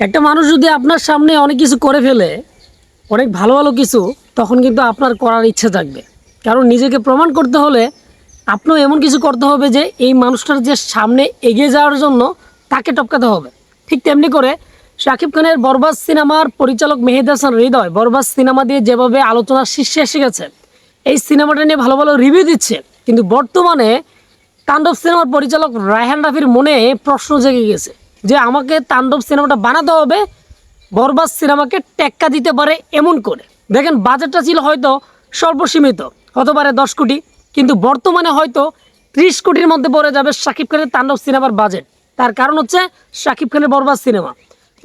একটা মানুষ যদি আপনার সামনে অনেক কিছু করে ফেলে, অনেক ভালো ভালো কিছু, তখন কিন্তু আপনার করার ইচ্ছে থাকবে। কারণ নিজেকে প্রমাণ করতে হলে আপনিও এমন কিছু করতে হবে যে এই মানুষটার যে সামনে এগিয়ে যাওয়ার জন্য তাকে টপকাতে হবে। ঠিক তেমনি করে শাকিব খানের বরবাদ সিনেমার পরিচালক মেহেদ হাসান হৃদয় বরবাদ সিনেমা দিয়ে যেভাবে আলোচনার শীর্ষে এসে গেছে, এই সিনেমাটা নিয়ে ভালো ভালো রিভিউ দিচ্ছে। কিন্তু বর্তমানে তাণ্ডব সিনেমার পরিচালক রায়হান রাফির মনে প্রশ্ন জেগে গেছে যে আমাকে তাণ্ডব সিনেমাটা বানাতে হবে বরবাদ সিনেমাকে টেক্কা দিতে পারে এমন করে। দেখেন বাজেটটা ছিল হয়তো স্বল্প সীমিত, হতে পারে দশ কোটি, কিন্তু বর্তমানে হয়তো ত্রিশ কোটির মধ্যে পড়ে যাবে শাকিব খানের তাণ্ডব সিনেমার বাজেট। তার কারণ হচ্ছে শাকিব খানের বরবাদ সিনেমা।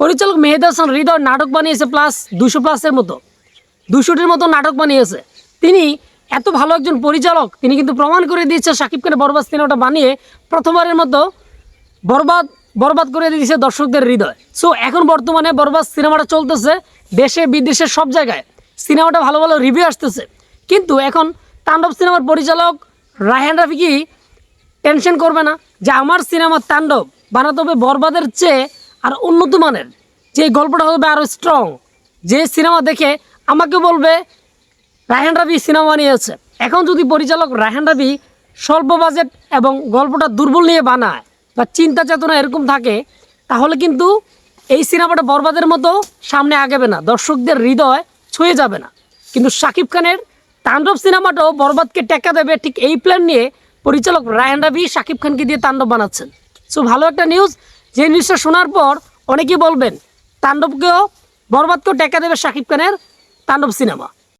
পরিচালক মেহেদ হাসান হৃদয় নাটক বানিয়েছে প্লাস দুশো প্লাসের মতো। দুশোটির মতো নাটক বানিয়েছে। তিনি এত ভালো একজন পরিচালক, তিনি কিন্তু প্রমাণ করে দিয়েছে শাকিব খানের বরবাদ সিনেমাটা বানিয়ে প্রথমবারের মতো বরবাদ বরবাদ করে দিয়েছে দর্শকদের হৃদয়। সো এখন বর্তমানে বরবাদ সিনেমাটা চলতেছে দেশে, বিদেশে, সব জায়গায়। সিনেমাটা ভালো ভালো রিভিউ আসতেছে। কিন্তু এখন তাণ্ডব সিনেমার পরিচালক রায়হান রাফি কি টেনশন করবে না যে আমার সিনেমা তাণ্ডব বানাতে হবে বরবাদের চেয়ে আর উন্নত মানের। যে গল্পটা হবে আরও স্ট্রং যে সিনেমা দেখে আমাকে বলবে রায়হান রাবি সিনেমা বানিয়েছে। এখন যদি পরিচালক রায়হান রাবি স্বল্প বাজেট এবং গল্পটা দুর্বল নিয়ে বানায় বা চিন্তা চেতনা এরকম থাকে, তাহলে কিন্তু এই সিনেমাটা বরবাদের মতো সামনে আগাবে না, দর্শকদের হৃদয় ছুঁয়ে যাবে না। কিন্তু শাকিব খানের তাণ্ডব সিনেমাটাও বরবাদকে টেক্কা দেবে ঠিক এই প্ল্যান নিয়ে পরিচালক রায়হান রাবি শাকিব খানকে দিয়ে তাণ্ডব বানাচ্ছেন। সো ভালো একটা নিউজ যে নিউজটা শোনার পর অনেকেই বলবেন, তাণ্ডবকেও বরবাদকেও টেক্কা দেবে শাকিব খানের তাণ্ডব সিনেমা।